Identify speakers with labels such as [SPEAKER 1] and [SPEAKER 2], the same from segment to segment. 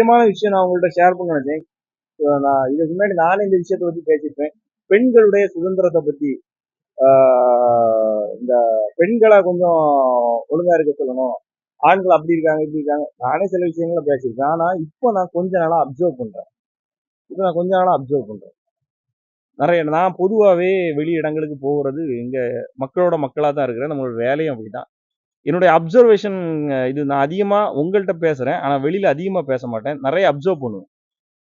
[SPEAKER 1] முக்கியமான விஷயம் நான் உங்கள்கிட்ட ஷேர் பண்ண நினைச்சேன். நான் இதுக்கு முன்னாடி நானே இந்த விஷயத்தை பத்தி பேசியிருப்பேன். பெண்களுடைய சுதந்திரத்தை பத்தி ஆஹ் இந்த பெண்களை கொஞ்சம் ஒழுங்கா இருக்க சொல்லணும். ஆண்கள் அப்படி இருக்காங்க இப்படி இருக்காங்க. நானே சில விஷயங்கள பேசியிருக்கேன். ஆனா இப்போ நான் கொஞ்ச நாளா அப்சர்வ் பண்றேன். இப்போ நான் கொஞ்ச நாளா அப்சர்வ் பண்றேன். நிறைய நான் பொதுவாகவே வெளி இடங்களுக்கு போகிறது எங்க மக்களோட மக்களாக தான் இருக்கிறேன். நம்மளோட வேலையும் அப்படிதான். என்னுடைய அப்சர்வேஷன் இது நான் அதிகமாக உங்கள்கிட்ட பேசுகிறேன் ஆனால் வெளியில் அதிகமாக பேச மாட்டேன். நிறைய அப்சர்வ் பண்ணுவேன்.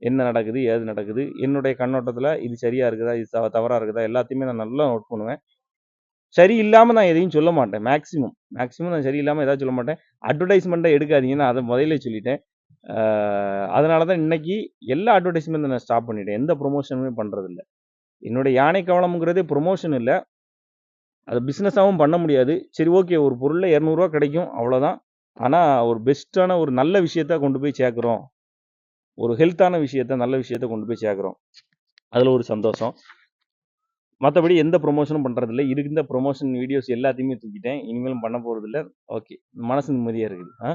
[SPEAKER 1] என்ன நடக்குது? ஏது நடக்குது? என்னுடைய கண்ணோட்டத்தில் இது சரியாக இருக்குதா? இது தவ தவறாக இருக்குதா? எல்லாத்தையுமே நான் நல்லா நோட் பண்ணுவேன். சரி இல்லாமல் நான் எதையும் சொல்ல மாட்டேன். மேக்ஸிமம் மேக்ஸிமம் நான் சரி இல்லாமல் எதாவது சொல்ல மாட்டேன். அட்வர்டைஸ்மெண்ட்டை எடுக்காதீங்கன்னு அதை முதல்ல சொல்லிட்டேன். அதனால தான் இன்னைக்கு எல்லா அட்வர்டைஸ்மெண்ட்டும் நான் ஸ்டாப் பண்ணிட்டேன். எந்த ப்ரொமோஷனுமே பண்ணுறதில்ல என்னுடைய யானை கவலம்ங்கிறதே ப்ரொமோஷன் இல்லை. அதை பிஸ்னஸாகவும் பண்ண முடியாது. சரி ஓகே ஒரு பொருளில் இரநூறுவா கிடைக்கும் அவ்வளோதான் ஆனால் ஒரு பெஸ்ட்டான ஒரு நல்ல விஷயத்த கொண்டு போய் சேர்க்குறோம். ஒரு ஹெல்த்தான விஷயத்த நல்ல விஷயத்த கொண்டு போய் சேர்க்குறோம். அதில் ஒரு சந்தோஷம். மற்றபடி எந்த ப்ரொமோஷனும் பண்ணுறதில்ல இருந்த ப்ரொமோஷன் வீடியோஸ் எல்லாத்தையுமே தூக்கிட்டேன். இனிமேலும் பண்ண போகிறதில்ல ஓகே மனசு நிம்மதியாக இருக்குது. ஆ?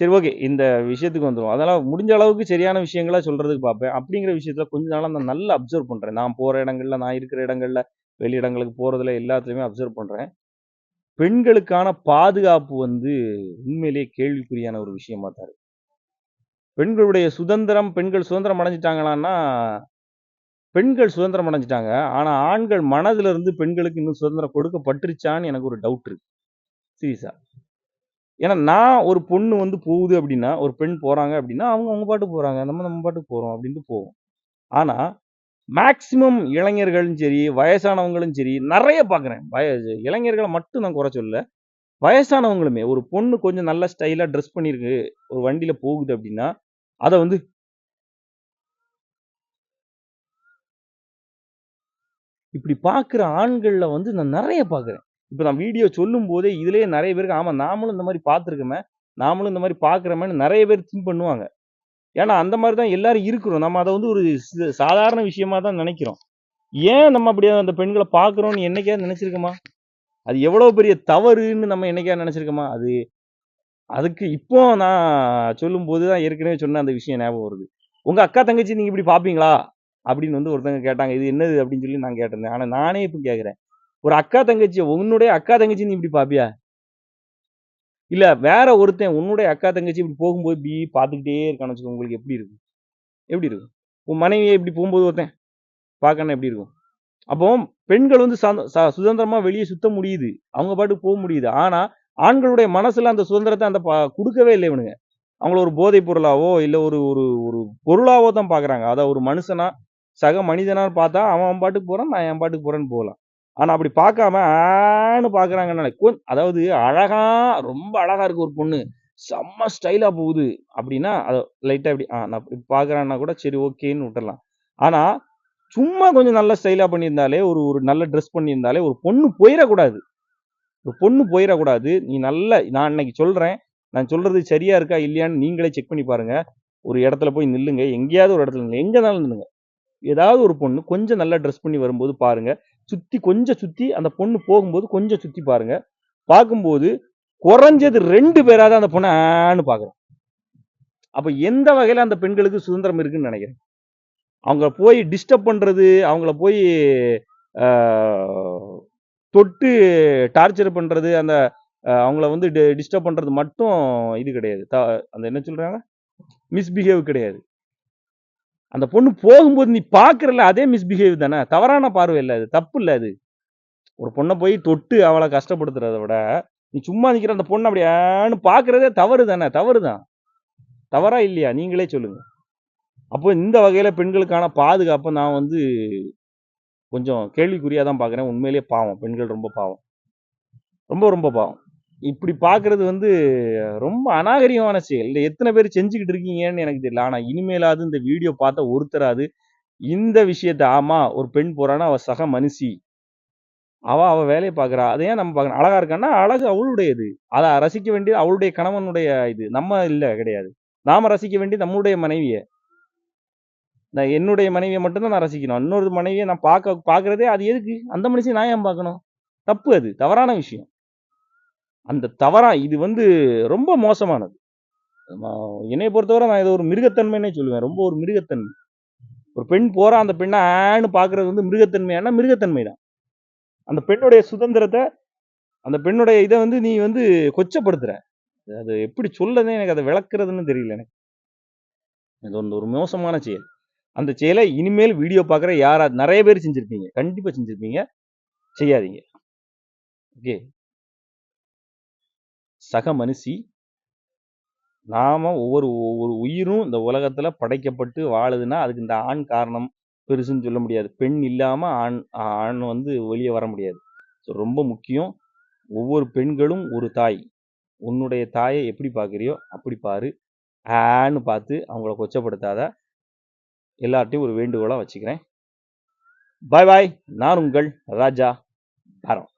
[SPEAKER 1] சரி ஓகே இந்த விஷயத்துக்கு வந்துடும் அதனால் முடிஞ்ச அளவுக்கு சரியான விஷயங்களா சொல்கிறதுக்கு பார்ப்பேன். அப்படிங்கிற விஷயத்துல கொஞ்ச நாளாக நான் நல்லா அப்சர்வ் பண்ணுறேன் நான் போகிற இடங்கள்ல நான் இருக்கிற இடங்கள்ல வெளி இடங்களுக்கு போகிறதுல எல்லாத்துலேயுமே அப்சர்வ் பண்ணுறேன் பெண்களுக்கான பாதுகாப்பு வந்து உண்மையிலேயே கேள்விக்குறியான ஒரு விஷயமா தான் இருக்கு. பெண்களுடைய சுதந்திரம் பெண்கள் சுதந்திரம் அடைஞ்சிட்டாங்களான்னா பெண்கள் சுதந்திரம் அடைஞ்சிட்டாங்க. ஆனால் ஆண்கள் மனதிலிருந்து பெண்களுக்கு இன்னும் சுதந்திரம் கொடுக்கப்பட்டுருச்சான்னு எனக்கு ஒரு டவுட் இருக்கு. சீரியஸா. ஏன்னா நான் ஒரு பொண்ணு வந்து போகுது அப்படின்னா ஒரு பெண் போறாங்க அப்படின்னா அவங்க அவங்க பாட்டு போறாங்க. நம்ம நம்ம பாட்டுக்கு போகிறோம் அப்படின்ட்டு போவோம். ஆனால் மேக்சிமம் இளைஞர்களும் சரி வயசானவங்களும் சரி நிறைய பார்க்குறேன். வய இளைஞர்களை மட்டும் நான் குறை சொல்ல வயசானவங்களுமே ஒரு பொண்ணு கொஞ்சம் நல்ல ஸ்டைலாக ட்ரெஸ் பண்ணியிருக்கு ஒரு வண்டியில் போகுது அப்படின்னா அதை வந்து இப்படி பார்க்குற ஆண்களில் வந்து நான் நிறைய பார்க்குறேன். இப்போ நான் வீடியோ சொல்லும் போதே இதுலேயே நிறைய பேருக்கு ஆமாம் நாமளும் இந்த மாதிரி பார்த்துருக்கோமே நாமளும் இந்த மாதிரி பார்க்குறோமேன்னு நிறைய பேர் திங்க் பண்ணுவாங்க. ஏன்னா அந்த மாதிரி தான் எல்லாரும் இருக்கிறோம். நம்ம அதை வந்து ஒரு சாதாரண விஷயமா தான் நினைக்கிறோம். ஏன் நம்ம அப்படி அந்த பெண்களை பார்க்குறோம்னு என்னைக்காவது நினைச்சிருக்கோமா? அது எவ்வளோ பெரிய தவறுன்னு நம்ம என்னைக்காவது நினைச்சிருக்கோமா? அது அதுக்கு இப்போ நான் சொல்லும்போது தான் ஏற்கனவே சொன்ன அந்த விஷயம் ஞாபகம் வருது. உங்கள் அக்கா தங்கச்சி நீங்கள் இப்படி பார்ப்பீங்களா? அப்படின்னு வந்து ஒருத்தங்க கேட்டாங்க. இது என்னது? அப்படின்னு சொல்லி நான் கேட்டிருந்தேன். ஆனால் நானே இப்போ கேட்குறேன். ஒரு அக்கா தங்கச்சி உன்னுடைய அக்கா தங்கச்சி நீ இப்படி பார்ப்பியா? இல்லை வேற ஒருத்தன் உன்னுடைய அக்கா தங்கச்சி இப்படி போகும்போது இப்படி பார்த்துக்கிட்டே இருக்கான்னு வச்சுக்கோ உங்களுக்கு எப்படி இருக்கும்? எப்படி இருக்கும்? உன் மனைவியை இப்படி போகும்போது ஒருத்தன் பார்க்கணும் எப்படி இருக்கும்? அப்போ பெண்கள் வந்து ச- சுதந்திரமா வெளியே சுத்த முடியுது. அவங்க பாட்டுக்கு போக முடியுது. ஆனா ஆண்களுடைய மனசுல அந்த சுதந்திரத்தை அந்த கொடுக்கவே இல்லை இவனுங்க. அவங்கள ஒரு போதைப் பொருளாவோ இல்லை ஒரு ஒரு ஒரு பொருளாவோ தான் பார்க்குறாங்க. அதை ஒரு மனுஷனா சக மனிதனான்னு பார்த்தா அவன் அவன் பாட்டுக்கு போகிறான் நான் என் பாட்டுக்கு போகிறேன்னு போகலாம். ஆனால் அப்படி பார்க்காம ஆன்னு பார்க்குறாங்கன்னு கொ- அதாவது அழகா ரொம்ப அழகா இருக்கு ஒரு பொண்ணு செம்ம ஸ்டைலாக போகுது அப்படின்னா அதை லைட்டாக இப்படி ஆ நான் இப்படி பாக்குறேன்னா கூட சரி ஓகேன்னு விட்டுடலாம் ஆனால் சும்மா கொஞ்சம் நல்ல ஸ்டைலாக பண்ணியிருந்தாலே ஒரு ஒரு நல்ல ட்ரெஸ் பண்ணியிருந்தாலே ஒரு பொண்ணு போயிடக்கூடாது ஒரு பொண்ணு போயிடக்கூடாது நீ நல்ல நான் இன்னைக்கு சொல்கிறேன் நான் சொல்கிறது சரியா இருக்கா இல்லையான்னு நீங்களே செக் பண்ணி பாருங்கள் ஒரு இடத்துல போய் நில்லுங்க. எங்கேயாவது ஒரு இடத்துல நில்லுங்க. எங்கனாலும் நில்லுங்க. ஏதாவது ஒரு பொண்ணு கொஞ்சம் நல்லா ட்ரெஸ் பண்ணி வரும்போது பாருங்கள் சுற்றி கொஞ்சம் சுற்றி அந்த பொண்ணு போகும்போது கொஞ்சம் சுற்றி பாருங்க. பார்க்கும்போது குறைஞ்சது ரெண்டு பேராவது அந்த பொண்ணை ஆன்னு பாக்குறேன் அப்போ எந்த வகையில் அந்த பெண்களுக்கு சுதந்திரம் இருக்குன்னு நினைக்கிறேன்? அவங்க போய் டிஸ்டர்ப் பண்ணுறது அவங்கள போய் தொட்டு டார்ச்சர் பண்ணுறது அந்த அவங்கள வந்து டிஸ்டர்ப் பண்ணுறது மட்டும் இது கிடையாது. த- அந்த என்ன சொல்கிறாங்க மிஸ்பிஹேவ் கிடையாது. அந்த பொண்ணு போகும்போது நீ பார்க்குறல அதே மிஸ்பிஹேவ் தானே? தவறான பார்வை இல்லை அது. தப்பு இல்லை அது. ஒரு பொண்ணை போய் தொட்டு அவளை கஷ்டப்படுத்துறத விட நீ சும்மா நிற்கிற அந்த பொண்ணை அப்படியான்னு பார்க்குறதே தவறு தானே? தவறு தான். தவறா இல்லையா? நீங்களே சொல்லுங்கள் அப்போ இந்த வகையில் பெண்களுக்கான பாதுகாப்பை நான் வந்து கொஞ்சம் கேள்விக்குறியாக தான் பார்க்குறேன் உண்மையிலேயே பாவம். பெண்கள் ரொம்ப பாவம். ரொம்ப ரொம்ப பாவம். இப்படி பார்க்குறது வந்து ரொம்ப அநாகரிகமான செயல். இல்லை எத்தனை பேர் செஞ்சுக்கிட்டு இருக்கீங்கன்னு எனக்கு தெரியல. ஆனால் இனிமேலாவது இந்த வீடியோ பார்த்தா ஒருத்தராது இந்த விஷயத்த ஆமாம் ஒரு பெண் போகிறான்னா அவள் சக மனுஷி. அவள் அவள் வேலையை பார்க்குறா அதை ஏன் நம்ம பார்க்கணும்? அழகாக இருக்கான்னா அழகு அவளுடையது. அதை ரசிக்க வேண்டியது அவளுடைய கணவனுடைய இது. நம்ம இல்லை கிடையாது. நாம் ரசிக்க வேண்டியது நம்மளுடைய மனைவியை. நான் என்னுடைய மனைவியை மட்டும்தான் நான் ரசிக்கணும். இன்னொரு மனைவியை நான் பார்க்க பார்க்குறதே அது எதுக்கு? அந்த மனுஷன் நான் ஏன் பார்க்கணும்? தப்பு அது. தவறான விஷயம். அந்த தவறா இது வந்து ரொம்ப மோசமானது. என்னை என்னைய பொறுத்தவரை நான் இதை ஒரு மிருகத்தன்மைன்னே சொல்லுவேன். ரொம்ப ஒரு மிருகத்தன்மை. ஒரு பெண் போறா அந்த பெண்ணை ஆன்னு பார்க்கறது வந்து மிருகத்தன்மையான மிருகத்தன்மை தான் அந்த பெண்ணுடைய சுதந்திரத்தை அந்த பெண்ணுடைய இதை வந்து நீ வந்து கொச்சப்படுத்துற. அது எப்படி சொல்லதே எனக்கு அதை விளக்குறதுன்னு தெரியல எனக்கு. இது வந்து ஒரு மோசமான செயல். அந்த செயலை இனிமேல் வீடியோ பார்க்குற யாரா நிறைய பேர் செஞ்சுருப்பீங்க. கண்டிப்பாக செஞ்சுருப்பீங்க. செய்யாதீங்க. ஓகே? சக மனுஷி. நாம ஒவ்வொரு ஒவ்வொரு உயிரும் இந்த உலகத்தில் படைக்கப்பட்டு வாழுதுன்னா அதுக்கு இந்த ஆண் காரணம் பெருசுன்னு சொல்ல முடியாது. பெண் இல்லாமல் ஆண் ஆண் வந்து வெளியே வர முடியாது. ஸோ ரொம்ப முக்கியம். ஒவ்வொரு பெண்களும் ஒரு தாய். உன்னுடைய தாயை எப்படி பார்க்குறியோ அப்படி பாரு. ஆன்னு பார்த்து அவங்கள கொச்சப்படுத்தாத. எல்லார்ட்டையும் ஒரு வேண்டுகோளாக வச்சுக்கிறேன். பாய் பாய். நான் உங்கள் ராஜா பரம்